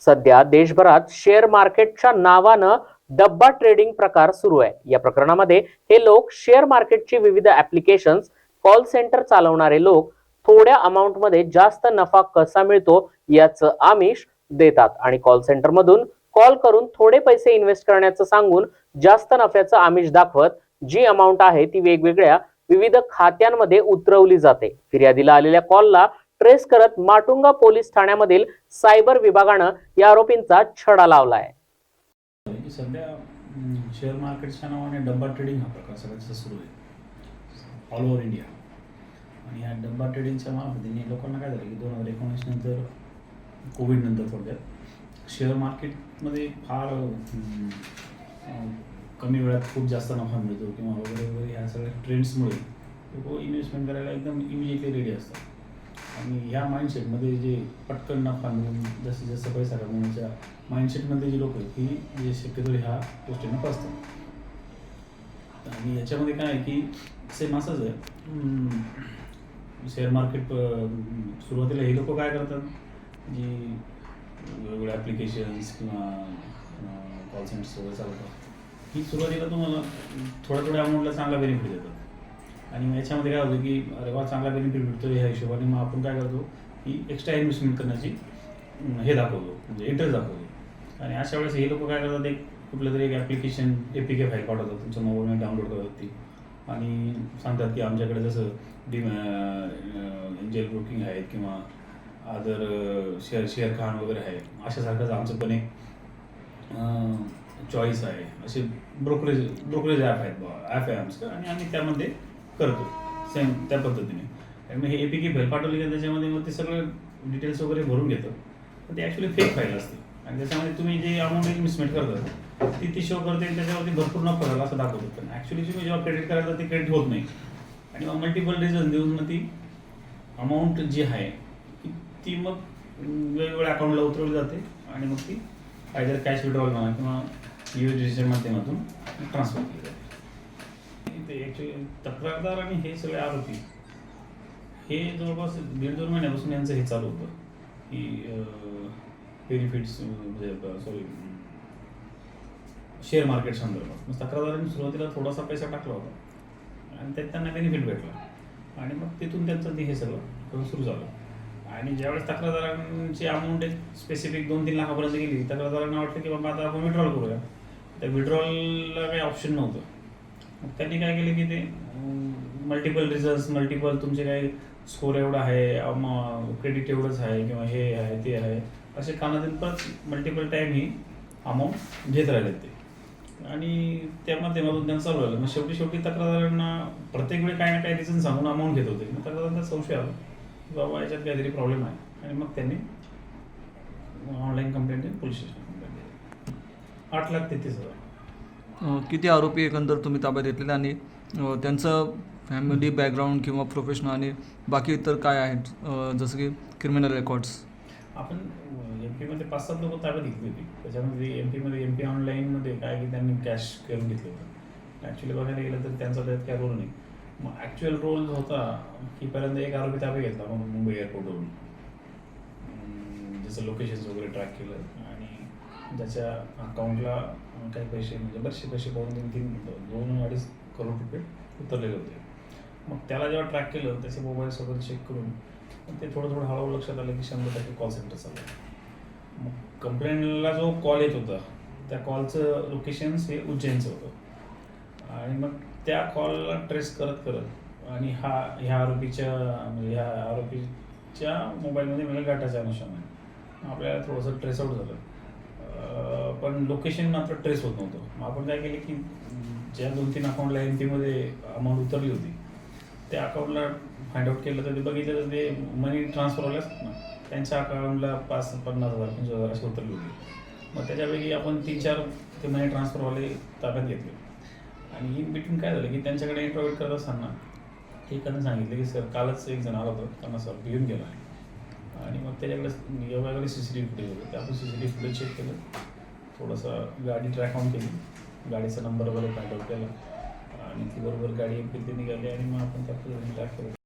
सध्या देशभरात शेअर मार्केटच्या नावानं डब्बा ट्रेडिंग प्रकार सुरू आहे. या प्रकरणामध्ये हे लोक शेअर मार्केटची विविध ऍप्लिकेशन्स कॉल सेंटर चालवणारे लोक थोड्या अमाऊंटमध्ये जास्त नफा कसा मिळतो याचं आमिष देतात. आणि कॉल सेंटर मधून कॉल करून थोडे पैसे इन्व्हेस्ट करण्याचं सांगून जास्त नफ्याचं आमिष दाखवत जी अमाऊंट आहे ती वेगवेगळ्या विविध खात्यांमध्ये उतरवली जाते. फिर्यादीला आलेल्या कॉलला ट्रेस करत माटुंगा पोलीस ठाण्यामधील सायबर विभागानं या आरोपींचा छडा लावलाय. सध्या शेअर मार्केटच्या नावाने डब्बा ट्रेडिंग हा प्रकार सगळ्यांचा सुरू आहे. ऑल ओव्हर इंडिया आणि या डब्बा ट्रेडिंगच्या मार्फतीने लोकांना काय झालं की दोन हजार एकोणीस नंतर कोविड नंतर थोडक्यात शेअर मार्केटमध्ये फार कमी वेळात खूप जास्त नफा मिळतो. किंवा वगैरे वगैरे ह्या सगळ्या ट्रेंड्समुळे लोक इन्व्हेस्टमेंट करायला एकदम इमिजिएटली रेडी असतात. आणि ह्या माइंडसेटमध्ये जे पटकन नफा मिळून जसं जसं पैसा कमवण्याच्या माइंडसेटमध्ये जी लोक आहेत ही जे शक्यतो ह्या गोष्टींना फसतात. आणि याच्यामध्ये काय आहे की सेम असंच आहे. शेअर मार्केट सुरुवातीला हे लोक काय करतात? जी वेगवेगळे ॲप्लिकेशन्स किंवा कॉल सेंटर्स वगैरे चालतात ही सुरुवातीला तुम्हाला थोड्या थोड्या अमाऊंटला चांगला बेनिफिट देतात. आणि मग याच्यामध्ये काय होतं की अरे वा चांगला बेनिफिट मिळतो ह्या हिशोबाने. मग आपण काय करतो की एक्स्ट्रा इन्व्हेस्टमेंट करण्याची हे दाखवतो म्हणजे इंटरेस्ट दाखवतो. आणि अशा वेळेस हे लोक काय करतात एक कुठलं तरी एक application A P K file पाठवतात तुमच्या मोबाईलमध्ये डाउनलोड करतात ती. आणि सांगतात की आमच्याकडे जसं डी एंजल ब्रोकिंग आहेत किंवा अदर शेअर शेअर खान वगैरे आहे अशासारखंच आमचं पण एक चॉईस आहे. असे ब्रोकरेज ब्रोकरेज ॲप आहेत ॲप आहे आमचं. आणि आम्ही त्यामध्ये करतो. सेम त्या पद्धतीने. आणि मग हे एपीके पी फाईल पाठवली की त्याच्यामध्ये मग ते सगळं डिटेल्स वगैरे भरून घेतं. पण ते ॲक्च्युली फेक फाईल असते. आणि त्याच्यामध्ये तुम्ही जे अमाऊंट मिसमेट करता ती ती शो करते आणि त्याच्यावरती भरपूर नफा झाला असं दाखवतो पण ॲक्च्युली तुम्ही जेव्हा क्रेडिट करायला ते क्रेडिट होत नाही. आणि मग मल्टिपल रिझन देऊन मग ती अमाऊंट जी आहे ती मग वेगवेगळ्या अकाउंटला उतरवली जाते. आणि मग ती आयदर कॅश विड्रॉल म्हणा किंवा यू एस माध्यमातून ट्रान्सफर केली जाते. तिथे ॲक्च्युली तक्रारदार आणि हे सगळे आरोपी हे जवळपास दीड दोन महिन्यापासून यांचं हे चालू होतं. की बेनिफिट्स म्हणजे सॉरी शेअर मार्केट संदर्भात. मग तक्रारदारांनी सुरुवातीला थोडासा पैसा टाकला होता आणि त्यात त्यांना बेनिफिट भेटला. आणि मग तिथून त्यांचं ते हे सगळं सुरू झालं. आणि ज्यावेळेस तक्रारदारांची अमाऊंट एक स्पेसिफिक दोन तीन लाखापर्यंत गेली तक्रारदारांना वाटलं की बाबा आता आपण विड्रॉल करूया. त्या विड्रॉलला काही ऑप्शन नव्हतं. मग त्यांनी काय केलं की ते मल्टिपल रिझल्ट मल्टिपल तुमचे काही स्कोर एवढा आहे क्रेडिट एवढंच आहे किंवा हे आहे ते आहे असे कानातील परत मल्टिपल टाईम ही अमाऊंट घेत राहिले ते. आणि त्या माध्यमातून त्यांना चालू राहिलं मग शेवटी शेवटी तक्रारदारांना प्रत्येक वेळी काही ना काही रिझन सांगून अमाऊंट घेत होते. मग तक्रारदारांना संशय आला की बाबा याच्यात काहीतरी प्रॉब्लेम आहे. आणि मग त्यांनी online complaint police station complaint आठ लाख तेहतीस हजार. किती आरोपी एकंदर तुम्ही ताब्यात घेतलेले आणि त्यांचं फॅमिली बॅकग्राऊंड किंवा प्रोफेशनल आणि बाकी इतर काय आहेत जसं की क्रिमिनल रेकॉर्ड्स आपण एम पीमध्ये पाच सात लोक ताब्यात घेतली होती. त्याच्यामध्ये एम पीमध्ये एम पी ऑनलाईनमध्ये काय की त्यांनी कॅश करून घेतलं होतं. ॲक्च्युली बघायला गेलं तर त्यांचा त्यात काय रोल नाही. मग ॲक्च्युअल रोल होता की पहिल्यांदा एक आरोपी ताब्यात घेतला मग मुंबई एअरपोर्टवरून जसं लोकेशन्स वगैरे ट्रॅक केलं ज्याच्या अकाउंटला काही पैसे म्हणजे बरेचसे पैसे पाहून तीन तीन दोन अडीच करोड रुपये उतरलेले होते. मग त्याला जेव्हा ट्रॅक केलं त्याचे मोबाईल सगळं चेक करून मग ते थोडं थोडं हळूहळू लक्षात आलं की शंभर टक्के कॉल सेंटर चालू आहे. मग कंप्लेंटला जो कॉल येत होता त्या कॉलचं लोकेशन्स हे उज्जैनचं होतं. आणि मग त्या कॉलला ट्रेस करत करत आणि हा ह्या आरोपीच्या म्हणजे ह्या आरोपीच्या मोबाईलमध्ये मिळेल डाटाच्या अनुषंगाने. आपल्याला थोडंसं ट्रेस आउट झालं. पण लोकेशन मात्र ट्रेस होत नव्हतं. मग आपण काय केलं की ज्या दोन तीन अकाउंटला एम पीमध्ये अमाऊंट उतरली होती त्या अकाउंटला फाइंड आउट केलं तर ते बघितलं तर ते मनी ट्रान्सफर वाले असतात ना त्यांच्या अकाउंटला पाच पन्नास हजार पंचवीस हजार अशी उतरली होती. मग त्याच्यापैकी आपण तीन चार ते मनी ट्रान्सफरवाले ताब्यात घेतले. आणि इन बिटवीन काय झालं की त्यांच्याकडे इंटरव्ह्यू करत असताना एकानं सांगितलं की सर कालच एक जण आला होता त्यांना सर घेऊन गेला आणि मग त्याच्याकडे एवढ्याकडे C C T V footage होते. आपण C C T V footage check केलं. थोडंसं गाडी ट्रॅक ऑन केली. गाडीचा नंबर वगैरे काढला आपल्याला केला आणि ती बरोबर गाडी एक ते निघाली आणि मग आपण त्या पद्धतीने ट्रॅक केलं